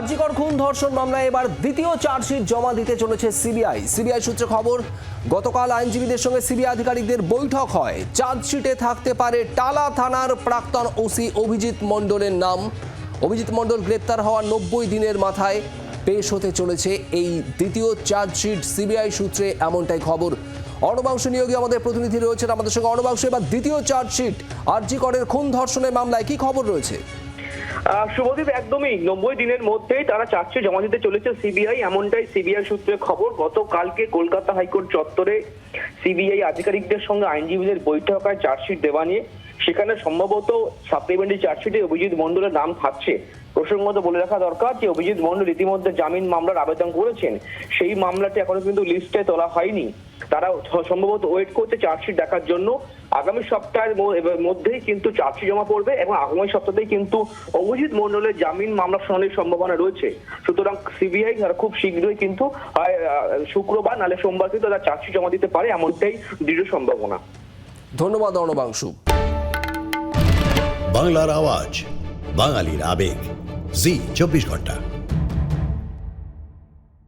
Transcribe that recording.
আরজিকর খুন ধর্ষণ মামলায় এবার দ্বিতীয় চার্জশিট জমা দিতে চলেছে সিবিআই। সিবিআই সূত্রে খবর, গতকাল আইনজীবীদের সঙ্গে সিবিআই আধিকারিকদের বৈঠক হয়। চার্জশিটে থাকতে পারে টালা থানার প্রাক্তন ওসি অভিজিৎ মণ্ডলের নাম। অভিজিৎ মণ্ডল গ্রেপ্তার হওয়ার নব্বই দিনের মাথায় পেশ হতে চলেছে এই দ্বিতীয় চার্জশিট। সিবিআই সূত্রে এমনটাই খবর। অর্ণবাংশ নিয়োগী আমাদের প্রতিনিধি রয়েছেন আমাদের সঙ্গে। অর্ণবাংশ, এবার দ্বিতীয় চার্জশিট আরজিকরের খুন ধর্ষণের মামলায় কি খবর রয়েছে? শুভদীপ, একদমই নব্বই দিনের মধ্যেই তারা চাচ্ছে জমা দিতে চলেছে সিবিআই, এমনটাই সিবিআই সূত্রে খবর। গতকালকে কলকাতা হাইকোর্ট চত্বরে সিবিআই আধিকারিকদের সঙ্গে আইনজীবীদের বৈঠক হয় চার্জশিট দেওয়া নিয়ে। সেখানে সম্ভবত সাপ্লিমেন্টারি চার্জশিটে অভিজিৎ মন্ডলের নাম থাকছে। প্রসঙ্গত বলে রাখা দরকার যে অভিজিৎ মণ্ডল ইতিমধ্যে জামিন মামলার আবেদন করেছেন। সেই মামলাটি এখনও কিন্তু লিস্টে তোলা হয়নি। তারা সম্ভবত ওয়েট করছে চার্জশিট দেখার জন্য। আগামী সপ্তাহের ম- মধ্যেই কিন্তু চার্জশিট জমা পড়বে এবং আগামী সপ্তাহেই কিন্তু অভিজিৎ মণ্ডলের জামিন মামলা শুনানির সম্ভাবনা রয়েছে। সুতরাং সিবিআই তারা খুব শীঘ্রই কিন্তু শুক্রবার নালে সোমবার কিন্তু তারা চার্জশিট জমা দিতে পারে এমনটাই দৃঢ় সম্ভাবনা। ধন্যবাদ অর্ণবাংশু। বাংলার আওয়াজ বাঙালির আবেগ। জি চব্বিশ ঘণ্টা।